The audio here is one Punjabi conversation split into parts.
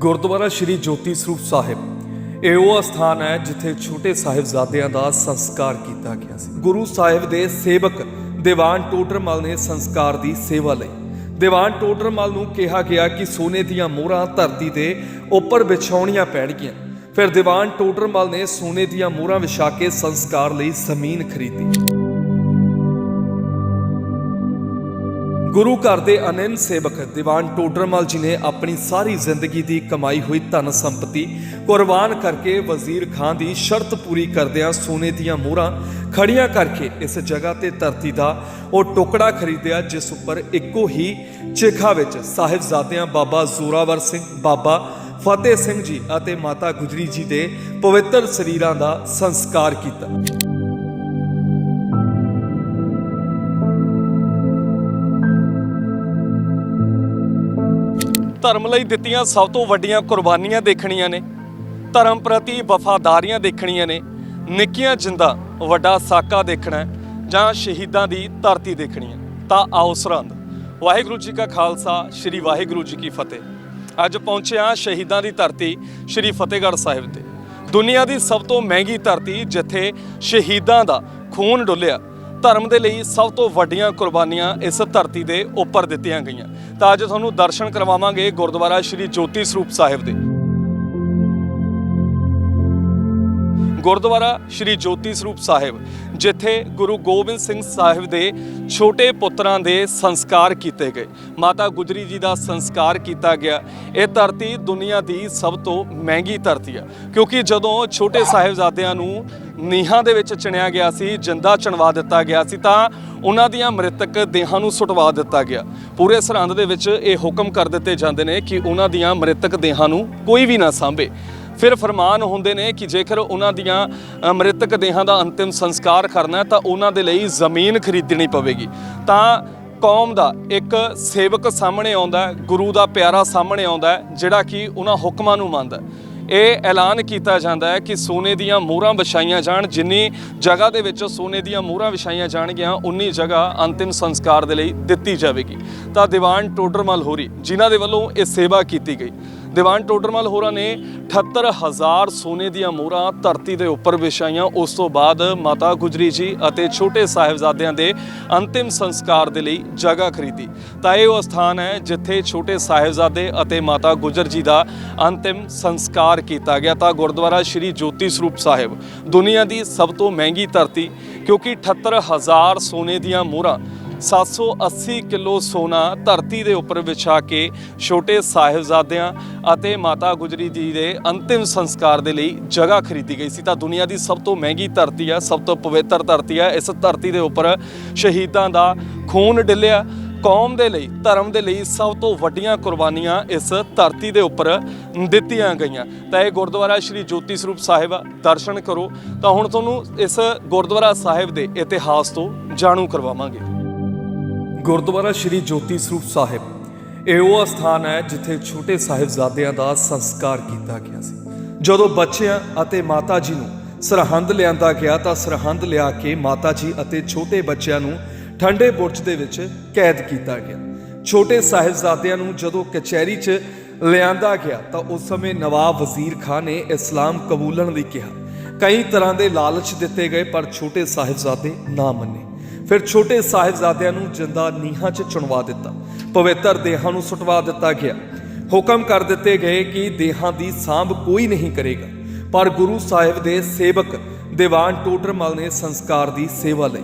ਗੁਰਦੁਆਰਾ ਸ਼੍ਰੀ ਜੋਤੀ ਸਰੂਪ ਸਾਹਿਬ। ਇਹ ਉਹ ਅਸਥਾਨ ਹੈ ਜਿੱਥੇ ਛੋਟੇ ਸਾਹਿਬਜ਼ਾਦਿਆਂ ਦਾ ਸੰਸਕਾਰ ਕੀਤਾ ਗਿਆ ਸੀ। ਗੁਰੂ ਸਾਹਿਬ ਦੇ ਸੇਵਕ ਦੀਵਾਨ ਟੋਡਰਮਲ ਨੇ ਸੰਸਕਾਰ ਦੀ ਸੇਵਾ ਲਈ। ਦੀਵਾਨ ਟੋਡਰਮਲ ਨੂੰ ਕਿਹਾ ਗਿਆ ਕਿ ਸੋਨੇ ਦੀਆਂ ਮੋਹਰਾਂ ਧਰਤੀ ਦੇ ਉੱਪਰ ਵਿਛਾਉਣੀਆਂ ਪੈਣਗੀਆਂ। ਫਿਰ ਦੀਵਾਨ ਟੋਡਰਮਲ ਨੇ ਸੋਨੇ ਦੀਆਂ ਮੋਹਰਾਂ ਵਿਛਾ ਕੇ ਸੰਸਕਾਰ ਲਈ ਜ਼ਮੀਨ ਖਰੀਦੀ। ਗੁਰੂ ਘਰ ਦੇ ਅਨੰਨ ਸੇਵਕ ਦੀਵਾਨ ਟੋਡਰਮਲ ਜੀ ਨੇ ਆਪਣੀ ਸਾਰੀ ਜ਼ਿੰਦਗੀ ਦੀ ਕਮਾਈ ਹੋਈ ਧਨ ਸੰਪਤੀ ਕੁਰਬਾਨ ਕਰਕੇ ਵਜ਼ੀਰ ਖਾਨ ਦੀ ਸ਼ਰਤ ਪੂਰੀ ਕਰਦਿਆਂ ਸੋਨੇ ਦੀਆਂ ਮੋਹਰਾਂ ਖੜੀਆਂ ਕਰਕੇ ਇਸ ਜਗ੍ਹਾ ਤੇ ਧਰਤੀ ਦਾ ਉਹ ਟੁਕੜਾ ਖਰੀਦਿਆ, ਜਿਸ ਉੱਪਰ ਇੱਕੋ ਹੀ ਚਿਖਾ ਵਿੱਚ ਸਾਹਿਬਜ਼ਾਦਿਆਂ ਬਾਬਾ ਜ਼ੋਰਾਵਰ ਸਿੰਘ, ਬਾਬਾ ਫਤਿਹ ਸਿੰਘ ਜੀ ਅਤੇ ਮਾਤਾ ਗੁਜਰੀ ਜੀ ਦੇ ਪਵਿੱਤਰ ਸਰੀਰਾਂ ਦਾ ਸੰਸਕਾਰ ਕੀਤਾ। ਧਰਮ ਲਈ ਦਿੱਤੀਆਂ ਸਭ ਤੋਂ ਵੱਡੀਆਂ ਕੁਰਬਾਨੀਆਂ ਦੇਖਣੀਆਂ ਨੇ। ਧਰਮ ਪ੍ਰਤੀ ਵਫਾਦਾਰੀਆਂ ਦੇਖਣੀਆਂ ਨੇ। ਨਿੱਕੀਆਂ ਜਿੰਦਾ ਵੱਡਾ ਸਾਕਾ ਦੇਖਣਾ ਜਾਂ ਸ਼ਹੀਦਾਂ ਦੀ ਧਰਤੀ ਦੇਖਣੀ ਹੈ। ਤਾਂ ਆਓ ਸਰਹੰਦ। ਵਾਹਿਗੁਰੂ ਜੀ ਕਾ ਖਾਲਸਾ, ਸ੍ਰੀ ਵਾਹਿਗੁਰੂ ਜੀ ਕੀ ਫਤਿਹ। ਅੱਜ ਪਹੁੰਚਿਆ ਸ਼ਹੀਦਾਂ ਦੀ ਧਰਤੀ ਸ੍ਰੀ ਫਤਿਹਗੜ੍ਹ ਸਾਹਿਬ ਤੇ। ਦੁਨੀਆ ਦੀ ਸਭ ਤੋਂ ਮਹਿੰਗੀ ਧਰਤੀ ਜਿੱਥੇ ਸ਼ਹੀਦਾਂ ਦਾ ਖੂਨ ਡੁੱਲਿਆ ਧਰਮ ਦੇ ਲਈ ਸਭ ਤੋਂ ਵੱਡੀਆਂ ਕੁਰਬਾਨੀਆਂ ਇਸ ਧਰਤੀ ਦੇ ਉੱਪਰ ਦਿੱਤੀਆਂ ਗਈਆਂ। ਤਾਂ ਅੱਜ ਤੁਹਾਨੂੰ ਦਰਸ਼ਨ ਕਰਵਾਵਾਂਗੇ ਗੁਰਦੁਆਰਾ ਸ਼੍ਰੀ ਜੋਤੀ ਸਰੂਪ ਸਾਹਿਬ ਦੇ। ਗੁਰਦੁਆਰਾ ਸ਼੍ਰੀ ਜੋਤੀ ਸਰੂਪ ਸਾਹਿਬ, ਜਿੱਥੇ ਗੁਰੂ ਗੋਬਿੰਦ ਸਿੰਘ ਸਾਹਿਬ ਦੇ ਛੋਟੇ ਪੁੱਤਰਾਂ ਦੇ ਸੰਸਕਾਰ ਕੀਤੇ ਗਏ। ਮਾਤਾ ਗੁਜਰੀ ਜੀ ਦਾ ਸੰਸਕਾਰ ਕੀਤਾ ਗਿਆ। ਇਹ ਧਰਤੀ ਦੁਨੀਆ ਦੀ ਸਭ ਤੋਂ ਮਹਿੰਗੀ ਧਰਤੀ ਆ, ਕਿਉਂਕਿ ਜਦੋਂ ਛੋਟੇ ਸਾਹਿਬਜ਼ਾਦਿਆਂ ਨੂੰ ਨੀਹਾਂ ਦੇ ਵਿੱਚ ਚਿਣਿਆ ਗਿਆ ਸੀ, ਜਿੰਦਾ ਚਣਵਾ ਦਿੱਤਾ ਗਿਆ ਸੀ, ਤਾਂ ਉਹਨਾਂ ਦੀਆਂ ਮ੍ਰਿਤਕ ਦੇਹਾਂ ਨੂੰ ਸੁਟਵਾ ਦਿੱਤਾ ਗਿਆ। ਪੂਰੇ ਸਰਹੰਦ ਦੇ ਵਿੱਚ ਇਹ ਹੁਕਮ ਕਰ ਦਿੱਤੇ ਜਾਂਦੇ ਨੇ ਕਿ ਉਹਨਾਂ ਦੀਆਂ ਮ੍ਰਿਤਕ ਦੇਹਾਂ ਨੂੰ ਕੋਈ ਵੀ ਨਾ ਸਾਂਭੇ। ਫਿਰ ਫਰਮਾਨ ਹੁੰਦੇ ਨੇ ਕਿ ਜੇਕਰ ਉਹਨਾਂ ਦੀਆਂ ਮ੍ਰਿਤਕ ਦੇਹਾਂ ਦਾ ਅੰਤਿਮ ਸੰਸਕਾਰ ਕਰਨਾ ਤਾਂ ਉਹਨਾਂ ਦੇ ਲਈ ਜ਼ਮੀਨ ਖਰੀਦਣੀ ਪਵੇਗੀ। ਤਾਂ ਕੌਮ ਦਾ ਇੱਕ ਸੇਵਕ ਸਾਹਮਣੇ ਆਉਂਦਾ ਗੁਰੂ ਦਾ ਪਿਆਰਾ ਸਾਹਮਣੇ ਆਉਂਦਾ ਜਿਹੜਾ ਕਿ ਉਹਨਾਂ ਹੁਕਮਾਂ ਨੂੰ ਮੰਨਦਾ ਇਹ ਐਲਾਨ ਕੀਤਾ ਜਾਂਦਾ ਹੈ ਕਿ ਸੋਨੇ ਦੀਆਂ ਮੋਹਰਾਂ ਵਿਛਾਈਆਂ ਜਾਣ, ਜਿੰਨੀ ਜਗ੍ਹਾ ਦੇ ਵਿੱਚ ਸੋਨੇ ਦੀਆਂ ਮੋਹਰਾਂ ਵਿਛਾਈਆਂ ਜਾਣਗੀਆਂ, ਉਨੀ ਜਗ੍ਹਾ ਅੰਤਿਮ ਸੰਸਕਾਰ ਦੇ ਲਈ ਦਿੱਤੀ ਜਾਵੇਗੀ। ਤਾਂ ਦੀਵਾਨ ਟੋਡਰਮਲ ਹੋਰੀ, ਜਿਨ੍ਹਾਂ ਦੇ ਵੱਲੋਂ ਇਹ ਸੇਵਾ ਕੀਤੀ ਗਈ। ਦੀਵਾਨ ਟੋਡਰਮਲ ਹੋਰਾਂ ਨੇ 78000 ਸੋਨੇ ਦੀਆਂ ਮੋਹਰਾਂ ਧਰਤੀ ਦੇ ਉੱਪਰ ਵਿਛਾਈਆਂ। ਉਸ ਤੋਂ ਬਾਅਦ ਮਾਤਾ ਗੁਜਰੀ ਜੀ ਅਤੇ ਛੋਟੇ ਸਾਹਿਬਜ਼ਾਦਿਆਂ ਦੇ ਅੰਤਿਮ ਸੰਸਕਾਰ ਦੇ ਲਈ ਜਗ੍ਹਾ ਖਰੀਦੀ। ਤਾਂ ਇਹ ਉਹ ਸਥਾਨ ਹੈ ਜਿੱਥੇ ਛੋਟੇ ਸਾਹਿਬਜ਼ਾਦੇ ਅਤੇ ਮਾਤਾ ਗੁਜਰ ਜੀ ਦਾ ਅੰਤਿਮ ਸੰਸਕਾਰ ਕੀਤਾ ਗਿਆ। ਤਾਂ ਗੁਰਦੁਆਰਾ ਸ਼੍ਰੀ ਜੋਤੀ ਸਰੂਪ ਸਾਹਿਬ ਦੁਨੀਆ ਦੀ ਸਭ ਤੋਂ ਮਹਿੰਗੀ ਧਰਤੀ, ਕਿਉਂਕਿ 78000 ਸੋਨੇ ਦੀਆਂ ਮੋਹਰਾਂ 780 ਕਿਲੋ ਸੋਨਾ ਧਰਤੀ ਦੇ ਉੱਪਰ ਵਿਛਾ ਕੇ ਛੋਟੇ ਸਾਹਿਬਜ਼ਾਦਿਆਂ ਅਤੇ ਮਾਤਾ ਗੁਜਰੀ ਜੀ ਦੇ ਅੰਤਿਮ ਸੰਸਕਾਰ ਦੇ ਲਈ ਜਗ੍ਹਾ ਖਰੀਦੀ ਗਈ ਸੀ। ਤਾਂ ਦੁਨੀਆ ਦੀ ਸਭ ਤੋਂ ਮਹਿੰਗੀ ਧਰਤੀ ਹੈ ਸਭ ਤੋਂ ਪਵਿੱਤਰ ਧਰਤੀ ਹੈ ਇਸ ਧਰਤੀ ਦੇ ਉੱਪਰ ਸ਼ਹੀਦਾਂ ਦਾ ਖੂਨ ਡਿੱਲਿਆ। ਕੌਮ ਦੇ ਲਈ, ਧਰਮ ਦੇ ਲਈ ਸਭ ਤੋਂ ਵੱਡੀਆਂ ਕੁਰਬਾਨੀਆਂ ਇਸ ਧਰਤੀ ਦੇ ਉੱਪਰ ਦਿੱਤੀਆਂ ਗਈਆਂ। ਤਾਂ ਇਹ ਗੁਰਦੁਆਰਾ ਸ਼੍ਰੀ ਜੋਤੀ ਸਰੂਪ ਸਾਹਿਬ ਆ, ਦਰਸ਼ਨ ਕਰੋ। ਤਾਂ ਹੁਣ ਤੁਹਾਨੂੰ ਇਸ ਗੁਰਦੁਆਰਾ ਸਾਹਿਬ ਦੇ ਇਤਿਹਾਸ ਤੋਂ ਜਾਣੂ ਕਰਵਾਵਾਂਗੇ। ਗੁਰਦੁਆਰਾ ਸ਼੍ਰੀ ਜੋਤੀ ਸਰੂਪ ਸਾਹਿਬ। ਇਹ ਉਹ ਸਥਾਨ ਹੈ ਜਿੱਥੇ ਛੋਟੇ ਸਾਹਿਬਜ਼ਾਦਿਆਂ ਦਾ ਸੰਸਕਾਰ ਕੀਤਾ ਗਿਆ ਸੀ। ਜਦੋਂ ਬੱਚਿਆਂ ਅਤੇ ਮਾਤਾ ਜੀ ਨੂੰ ਸਰਹੰਦ ਲਿਆਂਦਾ ਗਿਆ ਤਾਂ ਸਰਹੰਦ ਲਿਆ ਕੇ ਮਾਤਾ ਜੀ ਅਤੇ ਛੋਟੇ ਬੱਚਿਆਂ ਨੂੰ ਠੰਡੇ ਬੁਰਜ ਦੇ ਵਿੱਚ ਕੈਦ ਕੀਤਾ ਗਿਆ। ਛੋਟੇ ਸਾਹਿਬਜ਼ਾਦਿਆਂ ਨੂੰ ਜਦੋਂ ਕਚਹਿਰੀ 'ਚ ਲਿਆਂਦਾ ਗਿਆ ਤਾਂ ਉਸ ਸਮੇਂ ਨਵਾਬ ਵਜ਼ੀਰ ਖਾਨ ਨੇ ਇਸਲਾਮ ਕਬੂਲਣ ਲਈ ਕਿਹਾ। ਕਈ ਤਰ੍ਹਾਂ ਦੇ ਲਾਲਚ ਦਿੱਤੇ ਗਏ ਪਰ ਛੋਟੇ ਸਾਹਿਬਜ਼ਾਦੇ ਨਾ ਮੰਨੇ। ਫਿਰ ਛੋਟੇ ਸਾਹਿਬਜ਼ਾਦਿਆਂ ਨੂੰ ਜਿੰਦਾ ਨੀਹਾਂ 'ਚ ਚੁਣਵਾ ਦਿੱਤਾ। ਪਵਿੱਤਰ ਦੇਹਾਂ ਨੂੰ ਸੁਟਵਾ ਦਿੱਤਾ ਗਿਆ। ਹੁਕਮ ਕਰ ਦਿੱਤੇ ਗਏ ਕਿ ਦੇਹਾਂ ਦੀ ਸਾਂਭ ਕੋਈ ਨਹੀਂ ਕਰੇਗਾ। ਪਰ ਗੁਰੂ ਸਾਹਿਬ ਦੇ ਸੇਵਕ ਦੀਵਾਨ ਟੋਡਰਮਲ ਨੇ ਸੰਸਕਾਰ ਦੀ ਸੇਵਾ ਲਈ।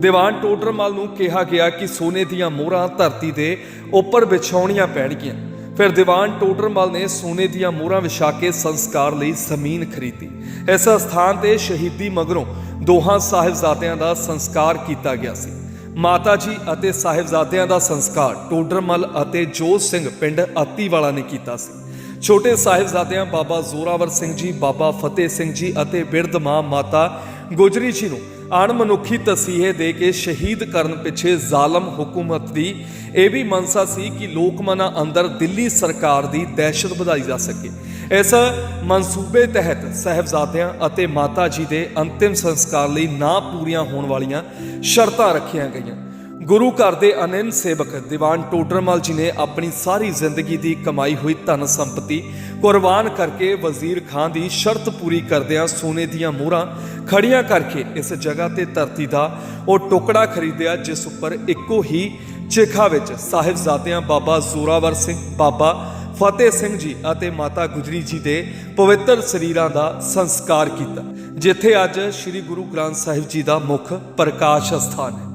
ਦੀਵਾਨ ਟੋਡਰਮਲ ਨੂੰ ਕਿਹਾ ਗਿਆ ਕਿ ਸੋਨੇ ਦੀਆਂ ਮੋਹਰਾਂ ਧਰਤੀ ਦੇ ਉੱਪਰ ਵਿਛਾਉਣੀਆਂ ਪੈਣਗੀਆਂ। ਫਿਰ ਦੀਵਾਨ ਟੋਡਰਮਲ ਨੇ ਸੋਨੇ ਦੀਆਂ ਮੋਹਰਾਂ ਵਿਛਾ ਕੇ ਸੰਸਕਾਰ ਲਈ ਜ਼ਮੀਨ ਖਰੀਦੀ। ਇਸ ਸਥਾਨ ਤੇ ਸ਼ਹੀਦੀ ਮਗਰੋਂ ਦੋਹਾਂ ਸਾਹਿਬਜ਼ਾਦਿਆਂ ਦਾ ਸੰਸਕਾਰ ਕੀਤਾ ਗਿਆ ਸੀ। ਮਾਤਾ ਜੀ ਅਤੇ ਸਾਹਿਬਜ਼ਾਦਿਆਂ ਦਾ ਸੰਸਕਾਰ ਟੋਡਰਮਲ ਅਤੇ ਜੋਤ ਸਿੰਘ ਪਿੰਡ ਆਤੀਵਾਲਾ ਨੇ ਕੀਤਾ ਸੀ। ਛੋਟੇ ਸਾਹਿਬਜ਼ਾਦਿਆਂ ਬਾਬਾ ਜ਼ੋਰਾਵਰ ਸਿੰਘ ਜੀ, ਬਾਬਾ ਫਤਿਹ ਸਿੰਘ ਜੀ ਅਤੇ ਬਿਰਧ ਮਾਂ ਮਾਤਾ ਗੁਜਰੀ ਜੀ ਨੂੰ ਅਣਮਨੁੱਖੀ ਤਸੀਹੇ ਦੇ ਕੇ ਸ਼ਹੀਦ ਕਰਨ ਪਿੱਛੇ ਜ਼ਾਲਮ ਹਕੂਮਤ ਦੀ ਇਹ ਵੀ ਮਨਸਾ ਸੀ ਕਿ ਲੋਕਮਨਾਂ ਅੰਦਰ ਦਿੱਲੀ ਸਰਕਾਰ ਦੀ ਦਹਿਸ਼ਤ ਵਧਾਈ ਜਾ ਸਕੇ। ਇਸ ਮਨਸੂਬੇ ਤਹਿਤ ਸਹਿਬਜ਼ਾਦਿਆਂ ਅਤੇ ਮਾਤਾ ਜੀ ਦੇ ਅੰਤਿਮ ਸੰਸਕਾਰ ਲਈ ਨਾ ਪੂਰੀਆਂ ਹੋਣ ਵਾਲੀਆਂ ਸ਼ਰਤਾਂ ਰੱਖੀਆਂ ਗਈਆਂ। ਗੁਰੂ ਘਰ ਦੇ ਅਨੰਨ ਸੇਵਕ ਦੀਵਾਨ ਟੋਡਰਮਲ ਜੀ ਨੇ ਆਪਣੀ ਸਾਰੀ ਜ਼ਿੰਦਗੀ ਦੀ ਕਮਾਈ ਹੋਈ ਧਨ ਸੰਪਤੀ ਕੁਰਬਾਨ ਕਰਕੇ ਵਜ਼ੀਰ ਖਾਨ ਦੀ ਸ਼ਰਤ ਪੂਰੀ ਕਰਦਿਆਂ ਸੋਨੇ ਦੀਆਂ ਮੋਹਰਾਂ ਖੜੀਆਂ ਕਰਕੇ ਇਸ ਜਗ੍ਹਾ ਤੇ ਧਰਤੀ ਦਾ ਉਹ ਟੁਕੜਾ ਖਰੀਦਿਆ, ਜਿਸ ਉੱਪਰ ਇੱਕੋ ਹੀ ਚੇਖਾ ਵਿੱਚ ਸਾਹਿਬਜ਼ਾਦਿਆਂ ਬਾਬਾ ਜ਼ੋਰਾਵਰ ਸਿੰਘ, ਬਾਬਾ ਫਤਿਹ ਸਿੰਘ ਜੀ ਅਤੇ ਮਾਤਾ ਗੁਜਰੀ ਜੀ ਦੇ ਪਵਿੱਤਰ ਸਰੀਰਾਂ ਦਾ ਸੰਸਕਾਰ ਕੀਤਾ, ਜਿੱਥੇ ਅੱਜ ਸ੍ਰੀ ਗੁਰੂ ਗ੍ਰੰਥ ਸਾਹਿਬ ਜੀ ਦਾ ਮੁੱਖ ਪ੍ਰਕਾਸ਼ ਸਥਾਨ ਹੈ।